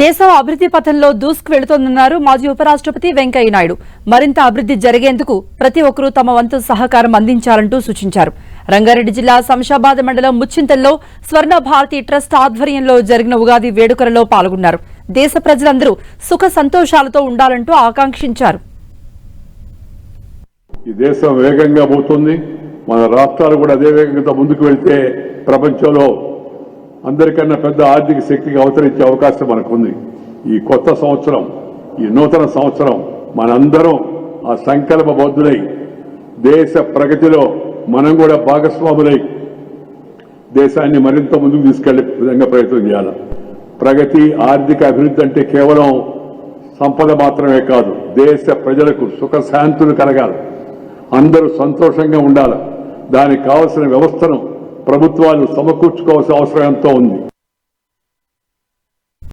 దేశం అభివృద్ధి పథంలో దూసుకు వెళుతోందన్నారు మాజీ ఉపరాష్ట్రపతి వెంకయ్య నాయుడు మరింత అభివృద్ధి జరిగేందుకు ప్రతి ఒక్కరూ తమ వంతు సహకారం అందించాలంటూ సూచించారు. రంగారెడ్డి జిల్లా శంషాబాద్ మండలం ముచ్చింతల్లో స్వర్ణ భారతి ట్రస్ట్ ఆధ్వర్యంలో జరిగిన ఉగాది వేడుకలలో పాల్గొన్నారు. దేశ ప్రజలందరూ సుఖ సంతోషాలతో ఉండాలంటూ ఆకాంక్షించారు. ఈ దేశం వేగంగా పోతుంది. మన రాష్ట్రాలు కూడా అదే వేగంగా ముందుకు వెళ్తే ప్రపంచంలో అందరికన్నా పెద్ద ఆర్థిక శక్తికి అవతరించే అవకాశం మనకుంది. ఈ కొత్త సంవత్సరం ఈ నూతన సంవత్సరం మనందరం ఆ సంకల్ప బద్దులై దేశ ప్రగతిలో మనం కూడా భాగస్వాములై దేశాన్ని మరింత ముందుకు తీసుకెళ్ళే విధంగా ప్రయత్నం చేయాలి. ప్రగతి ఆర్థిక అభివృద్ధి అంటే కేవలం సంపద మాత్రమే కాదు దేశ ప్రజలకు సుఖశాంతులు కలగాలి. అందరూ సంతోషంగా ఉండాలి. దానికి కావలసిన వ్యవస్థను ప్రభుత్వాలు సమకూర్చుకోవాల్సిన అవసరం ఎంతో ఉంది.